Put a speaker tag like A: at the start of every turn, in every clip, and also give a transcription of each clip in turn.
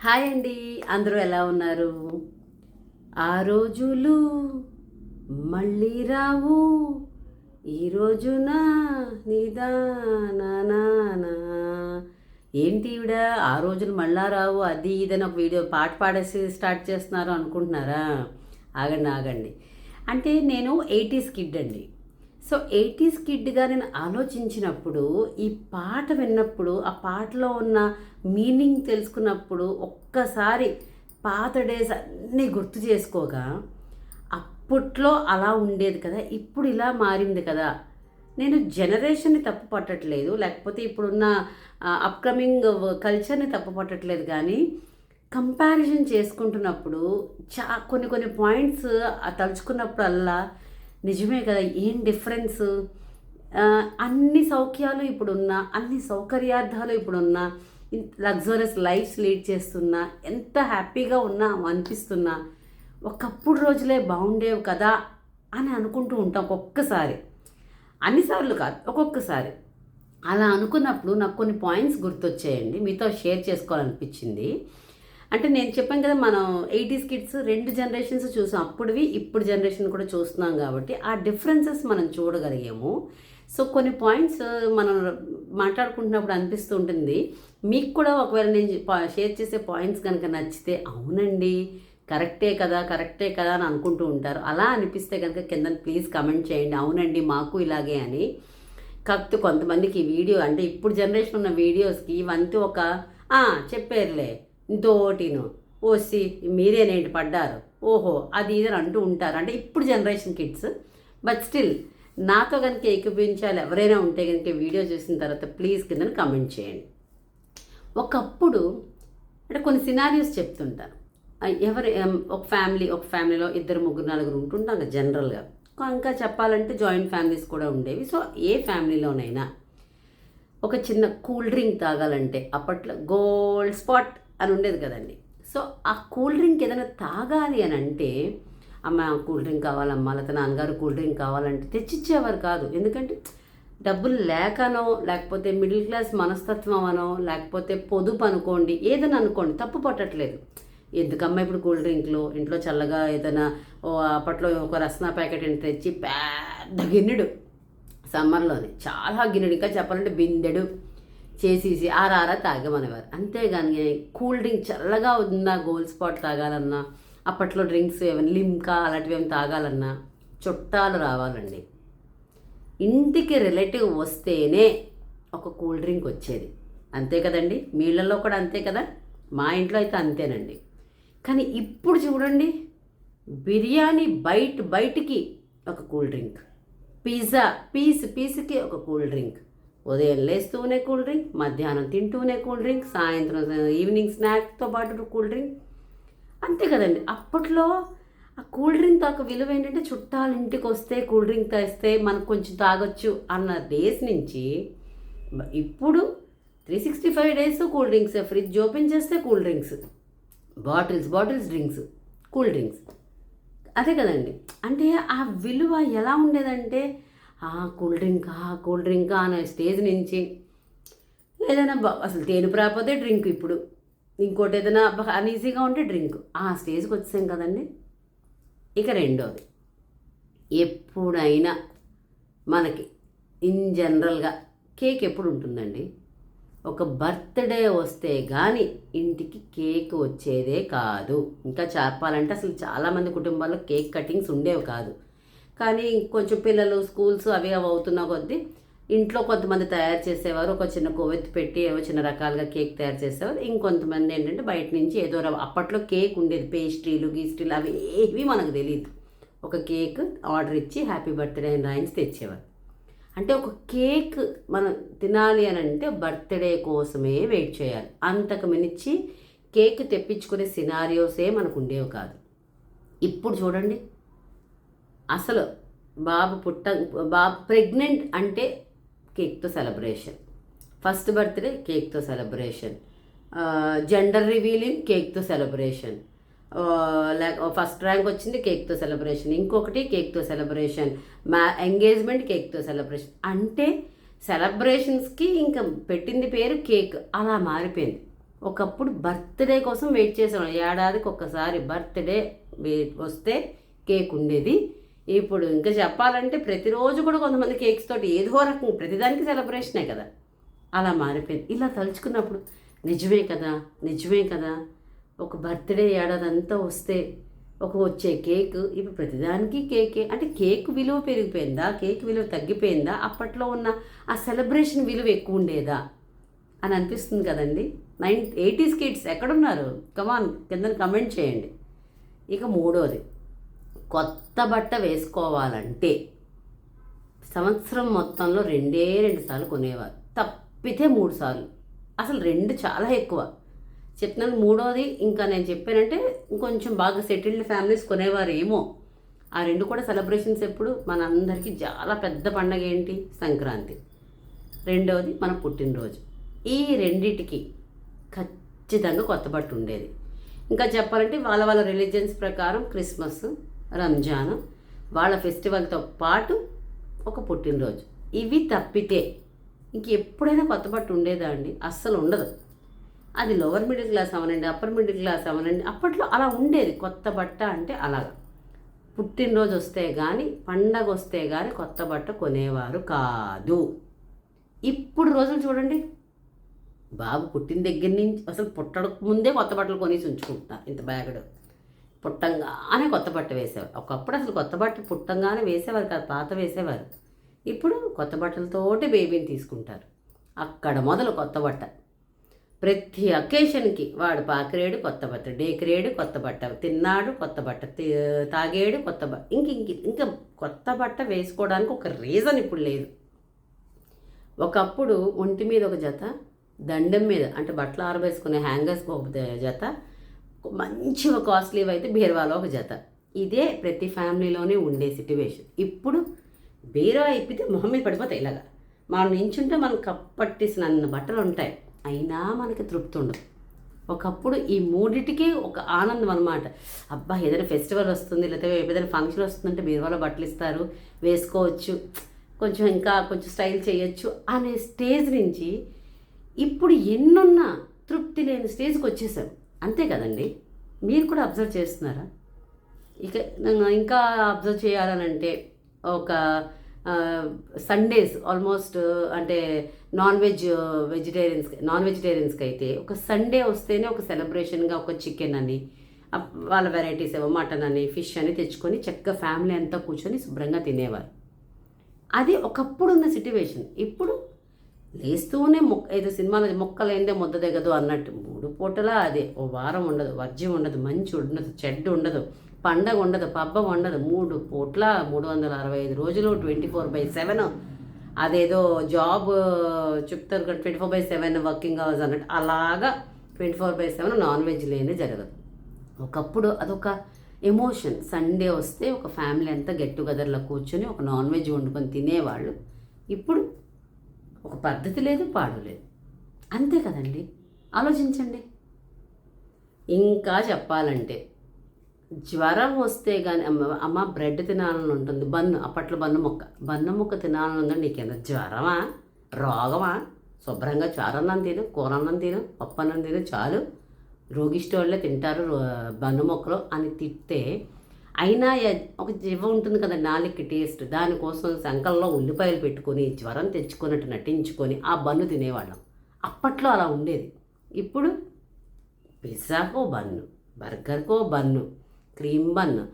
A: Hi అండి. అందరూ ఎలా ఉన్నారు? ఆ రోజులు మళ్ళీ రావు. ఈ రోజున నిదానా ఏంటి ఈవిడ? ఆ రోజులు మళ్ళా రావు. అది ఇదని ఒక వీడియో పాట పాడేసి స్టార్ట్ చేస్తున్నారు అనుకుంటున్నారా? ఆగండి ఆగండి. అంటే నేను ఎయిటీస్ కిడ్ అండి. సో ఎయిటీస్ కిడ్గా నేను ఆలోచించినప్పుడు ఈ పాట విన్నప్పుడు ఆ పాటలో ఉన్న మీనింగ్ తెలుసుకున్నప్పుడు ఒక్కసారి పాత డేస్ అన్నీ గుర్తు చేసుకోగా అప్పట్లో అలా ఉండేది కదా ఇప్పుడు ఇలా మారింది కదా. నేను జనరేషన్ని తప్పు పట్టట్లేదు లేకపోతే ఇప్పుడున్న అప్కమింగ్ కల్చర్ని తప్పు పట్టట్లేదు కానీ కంపారిజన్ చేసుకుంటున్నప్పుడు చా కొన్ని కొన్ని పాయింట్స్ తలుచుకున్నప్పుడల్లా నిజమే కదా ఏం డిఫరెన్స్ అన్ని సౌఖ్యాలు ఇప్పుడున్నా అన్ని సౌకర్యార్థాలు ఇప్పుడున్నా లగ్జరియస్ లైఫ్స్ లీడ్ చేస్తున్నా ఎంత హ్యాపీగా ఉన్నా అనిపిస్తున్నా ఒకప్పుడు రోజులే బాగుండేవి కదా అని అనుకుంటూ ఉంటాం ఒక్కొక్కసారి. అన్నిసార్లు కాదు ఒక్కొక్కసారి. అలా అనుకున్నప్పుడు నాకు కొన్ని పాయింట్స్ గుర్తొచ్చాయండి మీతో షేర్ చేసుకోవాలనిపించింది. అంటే నేను చెప్పాను కదా మనం ఎయిటీస్ కిడ్స్ రెండు జనరేషన్స్ చూసాం. అప్పుడువి ఇప్పుడు జనరేషన్ కూడా చూస్తున్నాం కాబట్టి ఆ డిఫరెన్సెస్ మనం చూడగలిగాము. సో కొన్ని పాయింట్స్ మనం మాట్లాడుకుంటున్నప్పుడు అనిపిస్తూ ఉంటుంది. మీకు కూడా ఒకవేళ నేను షేర్ చేసే పాయింట్స్ కనుక నచ్చితే అవునండి కరెక్టే కదా కరెక్టే కదా అని అనుకుంటూ ఉంటారు. అలా అనిపిస్తే కనుక కింద ప్లీజ్ కమెంట్ చేయండి. అవునండి మాకు ఇలాగే అని. కాకపోతే కొంతమందికి ఈ వీడియో అంటే ఇప్పుడు జనరేషన్ ఉన్న వీడియోస్కి ఇవంతా ఒక చెప్పారులే. దోటిను ఓసి మీరేనేంటి పడ్డారు. ఓహో అది ఇది అంటూ ఉంటారు. అంటే ఇప్పుడు జనరేషన్ కిడ్స్. బట్ స్టిల్ నాతో కనుక ఏకీపించాలి ఎవరైనా ఉంటే కనుక వీడియో చూసిన తర్వాత ప్లీజ్ కింద కమెంట్ చేయండి. ఒకప్పుడు అంటే కొన్ని సినారియోస్ చెప్తుంటారు. ఎవరు ఒక ఫ్యామిలీ ఒక ఫ్యామిలీలో ఇద్దరు ముగ్గురు నలుగురు ఉంటుంటాం జనరల్గా. ఇంకా చెప్పాలంటే జాయింట్ ఫ్యామిలీస్ కూడా ఉండేవి. సో ఏ ఫ్యామిలీలోనైనా ఒక చిన్న కూల్ డ్రింక్ తాగాలంటే అప్పట్లో గోల్డ్ స్పాట్. అని ఉండేది కదండి. సో ఆ కూల్ డ్రింక్ ఏదైనా తాగాలి అని అంటే అమ్మ కూల్ డ్రింక్ కావాలమ్మా లేకపోతే నాన్నగారు కూల్ డ్రింక్ కావాలంటే తెచ్చిచ్చేవారు కాదు. ఎందుకంటే డబ్బులు లేకనో లేకపోతే మిడిల్ క్లాస్ మనస్తత్వం అనో లేకపోతే పొదుపు అనుకోండి ఏదైనా అనుకోండి తప్పు పట్టట్లేదు. ఎందుకమ్మా ఇప్పుడు కూల్ డ్రింక్లు? ఇంట్లో చల్లగా ఏదైనా అప్పట్లో ఒక రస్నా ప్యాకెట్ తెచ్చి పెద్ద గిన్నెడు. సమ్మర్లోనే చాలా గిన్నెడు. ఇంకా చెప్పాలంటే బిందెడు. చేసేసి ఆరారా తాగమనేవారు. అంతేగాని కూల్ డ్రింక్ చల్లగా ఉన్న గోల్డ్ స్పాట్ తాగాలన్నా అప్పట్లో డ్రింక్స్ ఏమైనా లిమ్కా అలాంటివి ఏమైనా తాగాలన్నా చుట్టాలు రావాలండి. ఇంటికి రిలేటివ్ వస్తేనే ఒక కూల్ డ్రింక్ వచ్చేది. అంతే కదండి? మీళ్ళల్లో కూడా అంతే కదా? మా ఇంట్లో అయితే అంతేనండి. కానీ ఇప్పుడు చూడండి బిర్యానీ బయట బయటికి ఒక కూల్ డ్రింక్. పిజ్జా పీస్ పీస్కి ఒక కూల్ డ్రింక్. ఉదయం లేస్తూనే కూల్ డ్రింక్ మధ్యాహ్నం తింటూనే కూల్ డ్రింక్ సాయంత్రం ఈవినింగ్ స్నాక్తో పాటు కూల్ డ్రింక్. అంతే కదండి. అప్పట్లో ఆ కూల్ డ్రింక్ తాక విలువ ఏంటంటే చుట్టాలు ఇంటికి వస్తే కూల్ డ్రింక్ తెస్తే మనకు కొంచెం తాగొచ్చు అన్న డేస్ నుంచి ఇప్పుడు three sixty five days cool drinks. Fridge open చేస్తే cool drinks. Bottles bottles drinks cool drinks. అదే కదండి. అంటే ఆ విలువ ఎలా ఉండేదంటే ఆ కూల్ డ్రింక్ కూల్ డ్రింక్ అనే స్టేజ్ నుంచి ఏదైనా అసలు తేను రాకపోతే డ్రింక్ ఇప్పుడు. ఇంకోటి ఏదైనా అన్ఈజీగా ఉంటే డ్రింక్. ఆ స్టేజ్కి వచ్చాం కదండి. ఇక రెండోది. ఎప్పుడైనా మనకి ఇన్ జనరల్గా కేక్ ఎప్పుడు ఉంటుందండి? ఒక బర్త్డే వస్తే కానీ ఇంటికి కేక్ వచ్చేదే కాదు. ఇంకా చెప్పాలంటే అసలు చాలామంది కుటుంబాల్లో కేక్ కటింగ్స్ ఉండేవి కాదు. కానీ కొంచెం పిల్లలు స్కూల్స్ అవి అవి అవుతున్న కొద్దీ ఇంట్లో కొంతమంది తయారు చేసేవారు ఒక చిన్న కొవ్వెత్తి పెట్టి ఏవో చిన్న రకాలుగా కేక్ తయారు చేసేవారు. ఇంకొంతమంది ఏంటంటే బయట నుంచి ఏదో అప్పట్లో కేక్ ఉండేది పేస్ట్రీలు గీస్ట్రీలు అవి ఏవి మనకు తెలియదు ఒక కేక్ ఆర్డర్ ఇచ్చి హ్యాపీ బర్త్డే అని రాయించి తెచ్చేవారు. అంటే ఒక కేక్ మనం తినాలి అని అంటే బర్త్డే కోసమే వెయిట్ చేయాలి. అంతకు మించి కేక్ తెప్పించుకునే సినారియోసే మనకు ఉండేవి కాదు. ఇప్పుడు చూడండి అసలు బాబు పుట్ట బాబు ప్రెగ్నెంట్ అంటే కేక్తో సెలబ్రేషన్. ఫస్ట్ బర్త్డే కేక్తో సెలబ్రేషన్. జెండర్ రివీలింగ్ కేక్తో సెలబ్రేషన్. లైక్ ఫస్ట్ ర్యాంక్ వచ్చింది కేక్తో సెలబ్రేషన్. ఇంకొకటి కేక్తో సెలబ్రేషన్. మా ఎంగేజ్మెంట్ కేక్తో సెలబ్రేషన్. అంటే సెలబ్రేషన్స్కి ఇంకా పెట్టింది పేరు కేక్. అలా మారిపోయింది. ఒకప్పుడు బర్త్డే కోసం వెయిట్ చేసేవాళ్ళం. ఏడాదికి ఒక్కసారి బర్త్డే వస్తే కేక్ ఉండేది. ఇప్పుడు ఇంకా చెప్పాలంటే ప్రతిరోజు కూడా కొంతమంది కేక్స్ తోటి ఏదో రకం ప్రతిదానికి సెలబ్రేషనే కదా. అలా మారిపోయింది. ఇలా తలుచుకున్నప్పుడు నిజమే కదా నిజమే కదా. ఒక బర్త్డే ఏడాది అంతా వస్తే ఒక వచ్చే కేక్ ఇప్పుడు ప్రతిదానికి కేకే. అంటే కేక్ విలువ పెరిగిపోయిందా? కేక్ విలువ తగ్గిపోయిందా? అప్పట్లో ఉన్న ఆ సెలబ్రేషన్ విలువ ఎక్కువ ఉండేదా? అని అనిపిస్తుంది కదండి. నైన్ ఎయిటీస్ కిడ్స్ ఎక్కడున్నారు? కమాన్ కింద కమెంట్ చేయండి. ఇక మూడోది. కొత్త బట్ట వేసుకోవాలంటే సంవత్సరం మొత్తంలో రెండే రెండు సార్లు కొనేవారు. తప్పితే మూడు సార్లు. అసలు రెండు చాలా ఎక్కువ. చెప్తున్నాను మూడోది ఇంకా నేను చెప్పానంటే ఇంకొంచెం బాగా సెటిల్డ్ ఫ్యామిలీస్ కొనేవారు ఏమో ఆ రెండు కూడా సెలబ్రేషన్స్ ఎప్పుడు? మనందరికీ చాలా పెద్ద పండగ ఏంటి? సంక్రాంతి. రెండవది మన పుట్టినరోజు. ఈ రెండిటికి ఖచ్చితంగా కొత్త బట్ట ఉండేది. ఇంకా చెప్పాలంటే వాళ్ళ వాళ్ళ రిలీజియన్స్ ప్రకారం క్రిస్మస్ రంజాన్ వాళ్ళ ఫెస్టివల్తో పాటు ఒక పుట్టినరోజు. ఇవి తప్పితే ఇంక ఎప్పుడైనా కొత్త బట్ట ఉండేదా అండి? అస్సలు ఉండదు. అది లోవర్ మిడిల్ క్లాస్ అవనండి అప్పర్ మిడిల్ క్లాస్ అవనండి అప్పట్లో అలా ఉండేది. కొత్త బట్ట అంటే అలాగా. పుట్టినరోజు వస్తే కానీ పండగ వస్తే కానీ కొత్త బట్ట కొనేవారు కాదు. ఇప్పుడు రోజులు చూడండి. బాబు పుట్టిన దగ్గర నుంచి అసలు పుట్టడం ముందే కొత్త బట్టలు కొనేసి ఉంచుకుంటున్నారు ఇంత బ్యాగుడు. పుట్టంగానే కొత్త బట్ట వేసేవారు. ఒకప్పుడు అసలు కొత్త బట్ట పుట్టంగానే వేసేవారు కాదు పాత వేసేవారు. ఇప్పుడు కొత్త బట్టలతోటి బేబీని తీసుకుంటారు. అక్కడ మొదలు కొత్త బట్ట. ప్రతి అకేషన్కి వాడు పాకిరేడు కొత్త బట్ట డేకిరేడు కొత్త బట్ట తిన్నాడు కొత్త బట్ట తాగేడు కొత్త బట్ట ఇంక ఇంక ఇంకా కొత్త బట్ట వేసుకోవడానికి ఒక రీజన్ ఇప్పుడు లేదు. ఒకప్పుడు ఒంటి మీద ఒక జత దండం మీద అంటే బట్టలు ఆరబేసుకునే హ్యాంగర్స్కి ఒక జత మంచి కాస్ట్లీవ్ అయితే బీరువాలో ఒక జత. ఇదే ప్రతి ఫ్యామిలీలోనే ఉండే సిట్యువేషన్. ఇప్పుడు బీరవా ఇప్పితే మొహం మీద పడిపోతాయి ఇలాగా. మనం నించుంటే మనం కప్పట్టేసిన బట్టలు ఉంటాయి. అయినా మనకి తృప్తి ఉండదు. ఒకప్పుడు ఈ మూడిటికి ఒక ఆనందం అనమాట అబ్బా ఏదైనా ఫెస్టివల్ వస్తుంది లేకపోతే ఏదైనా ఫంక్షన్ వస్తుందంటే బీరువాలో బట్టలు ఇస్తారు వేసుకోవచ్చు కొంచెం ఇంకా కొంచెం స్టైల్ చేయొచ్చు అనే స్టేజ్ నుంచి ఇప్పుడు ఎన్నున్నా తృప్తి లేని స్టేజ్కి వచ్చేసాం. అంతే కదండి. మీరు కూడా అబ్జర్వ్ చేస్తున్నారా? ఇక ఇంకా అబ్జర్వ్ చేయాలనంటే ఒక సండేస్ ఆల్మోస్ట్ అంటే నాన్ వెజ్ వెజిటేరియన్స్ నాన్ వెజిటేరియన్స్కి అయితే ఒక సండే వస్తేనే ఒక సెలబ్రేషన్గా ఒక చికెన్ అని వాళ్ళ వెరైటీస్ ఏవో మటన్ అని ఫిష్ అని తెచ్చుకొని చక్కగా ఫ్యామిలీ అంతా కూర్చొని శుభ్రంగా తినేవారు. అది ఒకప్పుడు ఉన్న సిట్యువేషన్ ఇప్పుడు లేస్తూనే మొక్క ఏదో సినిమాలో ఏందో ముద్ద దిగదు అన్నట్టు పూటలా అదే. ఓ వారం ఉండదు వర్జ్యం ఉండదు మంచి ఉండదు చెడ్డ ఉండదు పండగ ఉండదు పబ్బం ఉండదు. మూడు పూట్ల మూడు వందల అరవై ఐదు రోజులు ట్వంటీ ఫోర్ బై సెవెన్. అదేదో జాబ్ చెప్తారు కదా twenty four by seven working hours అన్నట్టు. అలాగా twenty four by seven non veg లేని జరగదు. ఒకప్పుడు అదొక ఎమోషన్. సండే వస్తే ఒక ఫ్యామిలీ అంతా గెట్ టుగెదర్లో కూర్చొని ఒక నాన్ వెజ్ వండుకొని తినేవాళ్ళు. ఇప్పుడు ఒక పద్ధతి లేదు పాడు లేదు. అంతే కదండి. ఆలోచించండి. ఇంకా చెప్పాలంటే జ్వరం వస్తే కానీ అమ్మ అమ్మ బ్రెడ్ తినాలని ఉంటుంది. బన్ను అప్పట్లో బన్ను మొక్క బన్ను మొక్క తినాలని ఉందండి నీకేంత జ్వరమా? రోగమా? శుభ్రంగా చారన్నం తిను కూరన్నం తిను పప్పన్నం తిను చాలు. రోగిష్టోళ్ళే తింటారు బన్ను మొక్కలు అని తిట్టే. అయినా ఒక జివ్వ ఉంటుంది కదా నాలుగు టేస్ట్. దానికోసం సంకల్లో ఉల్లిపాయలు పెట్టుకొని జ్వరం తెచ్చుకున్నట్టు నటించుకొని ఆ బన్ను తినేవాళ్ళం. అప్పట్లో అలా ఉండేది. ఇప్పుడు పిజ్జాకో bun బర్గర్కో bun cream bun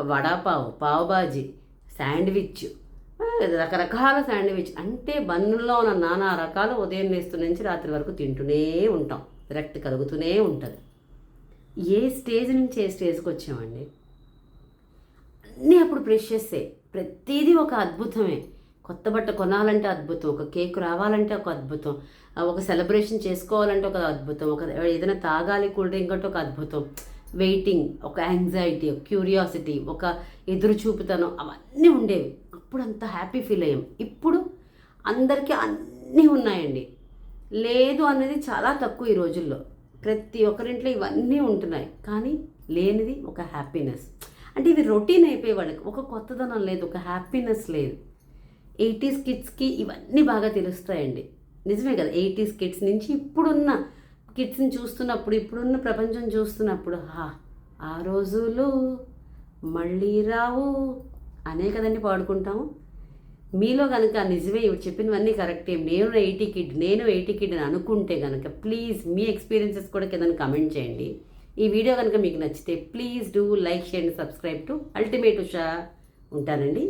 A: vada pav pav bhaji sandwich రకరకాల శాండ్విచ్. అంటే బన్నుల్లో ఉన్న నానా రకాలు ఉదయం నేస్తు నుంచి రాత్రి వరకు తింటూనే ఉంటాం. విరక్తి కలుగుతూనే ఉంటుంది. ఏ స్టేజ్ నుంచి ఏ స్టేజ్కి వచ్చామండి? అన్నీ అప్పుడు ప్రెషస్సే ప్రతిదీ ఒక అద్భుతమే. కొత్త బట్ట కొనాలంటే అద్భుతం. ఒక కేక్ రావాలంటే ఒక అద్భుతం. ఒక సెలబ్రేషన్ చేసుకోవాలంటే ఒక అద్భుతం. ఒక ఏదైనా తాగాలి కూల్ డ్రింక్ అంటే ఒక అద్భుతం. వెయిటింగ్ ఒక యాంగ్జైటీ క్యూరియాసిటీ ఒక ఎదురు చూపుతనం అవన్నీ ఉండేవి. అప్పుడు అంత హ్యాపీ ఫీల్ అయ్యాం. ఇప్పుడు అందరికీ అన్నీ ఉన్నాయండి. లేదు అనేది చాలా తక్కువ ఈ రోజుల్లో. ప్రతి ఒక్కరింట్లో ఇవన్నీ ఉంటున్నాయి. కానీ లేనిది ఒక హ్యాపీనెస్ అంటే ఇవి రొటీన్ అయిపోయే వాళ్ళకి. ఒక కొత్తదనం లేదు ఒక హ్యాపీనెస్ లేదు. ఎయిటీస్ కిడ్స్కి ఇవన్నీ బాగా తెలుస్తాయండి. నిజమే కదా ఎయిటీస్ కిడ్స్ నుంచి ఇప్పుడున్న కిడ్స్ని చూస్తున్నప్పుడు ఇప్పుడున్న ప్రపంచం చూస్తున్నప్పుడు హా ఆ రోజులు మళ్ళీ రావు అనే కదండి పాడుకుంటాము. మీలో కనుక నిజమే ఇవి చెప్పినవన్నీ కరెక్టే. నేను ఎయిటీ కిడ్ నేను ఎయిటీ కిడ్ అని అనుకుంటే కనుక ప్లీజ్ మీ ఎక్స్పీరియన్సెస్ కూడా కింద కమెంట్ చేయండి. ఈ వీడియో కనుక మీకు నచ్చితే please do like share and subscribe to ultimate Usha ఉంటానండి.